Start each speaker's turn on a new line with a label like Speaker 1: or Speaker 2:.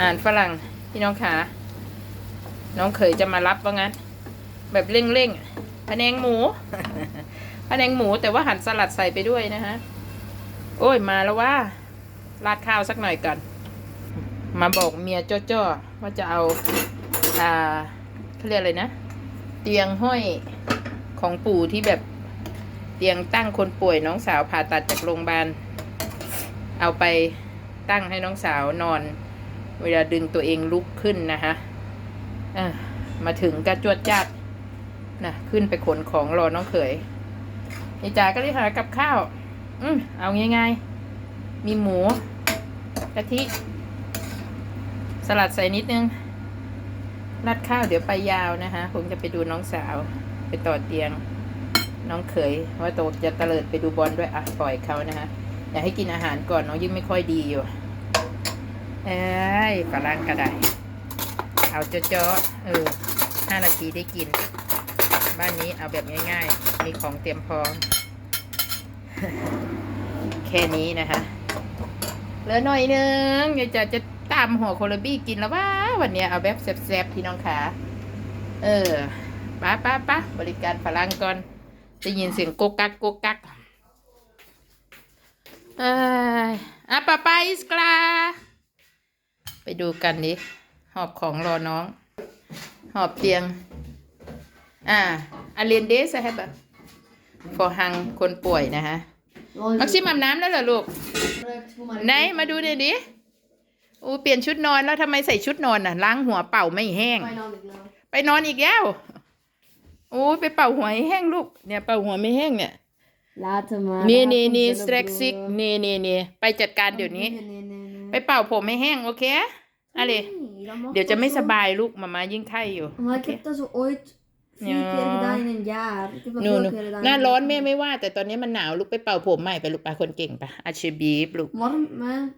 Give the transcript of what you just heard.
Speaker 1: อ่านฝรั่งพี่น้องขาน้องเขยจะมารับว่างั้น แบบเร่งๆพะแนงหมูพะแนงหมูแต่ว่าหั่นสลัดใส่ไปด้วยนะฮะ โอ้ยมาแล้วว่าราดข้าวสักหน่อยก่อน มาบอกเมียจ้อๆว่าจะเอา อ่าเขาเรียกอะไรนะ เตียงห้อยของปู่ที่แบบเตียงตั้งคนป่วยน้องสาวผ่าตัดจากโรงพยาบาล เอาไปตั้งให้น้องสาวนอน เวลาดึงตัวเองลุกขึ้นนะคะอะมาถึงก็จวดจัดนะขึ้นไปขนของรอน้องเขยนี่จ๋าก็เลยหากับข้าว อืมเอาง่ายๆ มีหมูกะทิ สลัดใส่นิดนึงราดข้าวเดี๋ยวไปยาวนะคะผมจะไปดูน้องสาว ไปต่อเตียง น้องเขยว่าโตจะเตลิดไปดูบอลด้วยอะปล่อยเขานะคะอยากให้กินอาหารก่อนน้องยิ่งไม่ค่อยดีอยู่ เอ้ยฝรั่งกระไดเอาเจาะๆเออห้านาทีได้กิน บ้านนี้เอาแบบง่าย ๆ มีของเตรียมพร้อม แค่นี้นะคะเหลือหน่อยนึงเดี๋ยวจะจะตามหัวโคลบี้กินแล้วว่าวันเนี้ยเอาแบบแซ่บๆพี่น้องขาเออป้าป้าป้าบริการฝรั่งก่อนได้ยินเสียงโกกักโกกักเอ้ยอะป้าป้าอิสกลา ไปดูกันดิหอบของรอน้อง หอบเตียง อ่าอาเรียนเดสใช่ปะฟอหังคนป่วยนะคะมักซิมัมน้ำแล้วเหรอลูก ไหน มาดูดิดิอูเปลี่ยนชุดนอนแล้วทำไมใส่ชุดนอนน่ะ ล้างหัวเป่าไม่แห้ง
Speaker 2: ไปนอนอีกแล้ว
Speaker 1: ไปนอนอีกแล้วโอ้ยไปเป่าหัวให้แห้งลูก เนี่ยเป่าหัวไม่แห้งเนี่ย
Speaker 2: Laten maar.
Speaker 1: นี่นี่นี่สเตรกซิกนี่นี่นี่ไปจัดการเดี๋ยวนี้
Speaker 2: Nee, nee, nee,
Speaker 1: ไปเป่าผมให้แห้งโอเคอะไร
Speaker 2: Nee, dat mag
Speaker 1: เดี๋ยวจะ
Speaker 2: toch
Speaker 1: ไม่
Speaker 2: zo?
Speaker 1: สบายลูกมามายิ่งไข้อยู่
Speaker 2: Maar
Speaker 1: โอ
Speaker 2: ik
Speaker 1: เค
Speaker 2: heb dat zo ooit vier
Speaker 1: Ja.
Speaker 2: keer gedaan in een jaar. Ik heb dat
Speaker 1: หนู
Speaker 2: veel
Speaker 1: หนู
Speaker 2: keer gedaan.
Speaker 1: หน้าร้อนแม่ไม่ว่า แต่ตอนนี้มันหนาวลูกไปเป่าผมใหม่ไปลูกไปคนเก่งไปอาชีบีบลูก
Speaker 2: Warm, maar ik